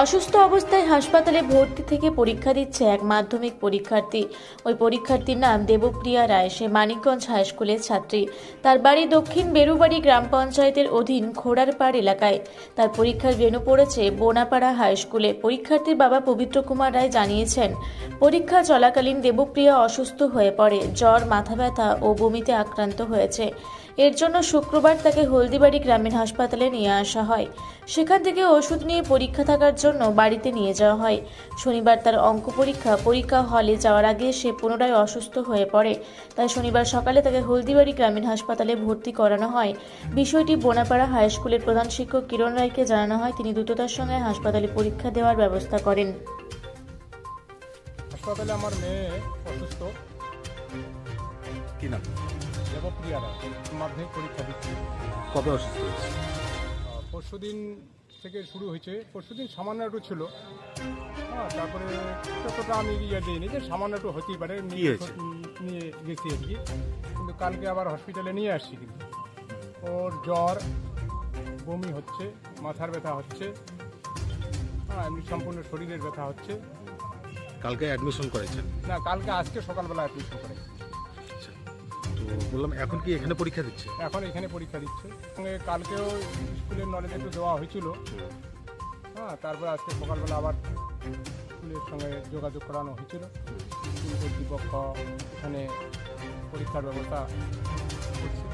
অসুস্থ অবস্থায় হাসপাতালে ভর্তি থেকে পরীক্ষা দিচ্ছে এক মাধ্যমিক পরীক্ষার্থী। ওই পরীক্ষার্থীর নাম দেবপ্রিয়া রায়। সে মানিকগঞ্জ হাইস্কুলের ছাত্রী। তার বাড়ি দক্ষিণ বেরুবাড়ি গ্রাম পঞ্চায়েতের অধীন খোড়ারপাড় এলাকায়। তার পরীক্ষার ভেনু পড়েছে বোনাপাড়া হাইস্কুলে পরীক্ষার্থীর বাবা পবিত্র কুমার রায় জানিয়েছেন, পরীক্ষা চলাকালীন দেবপ্রিয়া অসুস্থ হয়ে পড়ে। জ্বর, মাথা ব্যথা ও বমিতে আক্রান্ত হয়েছে। এর জন্য শুক্রবার তাকে হলদিবাড়ি গ্রামীণ হাসপাতালে নিয়ে আসা হয়। সেখান থেকে ওষুধ নিয়ে পরীক্ষা থাকার জন্য বাড়িতে নিয়ে যাওয়া হয়। শনিবার তার অঙ্ক পরীক্ষা পরীক্ষা হলে যাওয়ার আগে সে পুনরায় অসুস্থ হয়ে পড়ে। তাই শনিবার সকালে তাকে হলদিবাড়ি গ্রামীণ হাসপাতালে ভর্তি করানো হয়। বিষয়টি বোনাপাড়া হাই স্কুলের প্রধান শিক্ষক কিরণ রায়কে জানানো হয়। তিনি দ্রুততার সঙ্গে হাসপাতালে পরীক্ষা দেওয়ার ব্যবস্থা করেন। হাসপাতালে আমার মেয়ে অসুস্থ। কি নাম? দেবপ্রিয়া রায় মাধ্যমিক পরীক্ষা দিচ্ছি। কবে অসুস্থ পরশু দিন থেকে শুরু হয়েছে। পরশু দিন সামান্য একটু ছিল। হ্যাঁ তারপরে ততটা আমি ইয়ে দিইনি যে সামান্য একটু হতেই পারে নিয়ে? নিয়ে গেছি আর কি। কিন্তু কালকে আবার হসপিটালে নিয়ে আসছি কিন্তু। ওর জ্বর বমি হচ্ছে মাথার ব্যথা হচ্ছে হ্যাঁ এমনি সম্পূর্ণ শরীরের ব্যথা হচ্ছে। কালকে অ্যাডমিশন করেছেন? না কালকে আজকে সকালবেলা অ্যাডমিশন করে আচ্ছা তো বললাম এখন কি এখানে পরীক্ষা দিচ্ছে? এখন এখানে পরীক্ষা দিচ্ছে। কালকেও স্কুলের নলেজ একটু দেওয়া হয়েছিল। হ্যাঁ তারপরে আজকে সকালবেলা আবার স্কুলের সঙ্গে যোগাযোগ করানো হয়েছিল। স্কুল কর্তৃপক্ষ এখানে পরীক্ষার ব্যবস্থা করছে।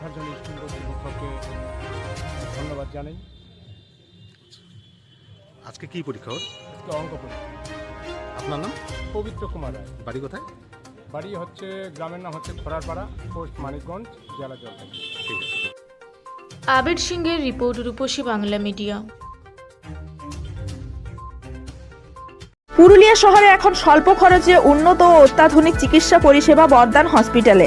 তার জন্য স্কুল কর্তৃপক্ষকে ধন্যবাদ জানাই। আজকে কি পরীক্ষা ওর? আজকে অঙ্ক পরীক্ষা। আপনার নাম? পবিত্র কুমার রায়। বাড়ি কোথায়? বাড়ি হচ্ছে গ্রামের নাম হচ্ছে খোরারপাড়া পোস্ট মানিকগঞ্জ জেলা জলপাইগুড়ি। ঠিক আছে আবির সিংয়ের রিপোর্ট রূপসী বাংলা মিডিয়া। পুরুলিয়া শহরে এখন স্বল্প খরচে উন্নত ও অত্যাধুনিক চিকিৎসা পরিষেবা বর্দান হসপিটালে।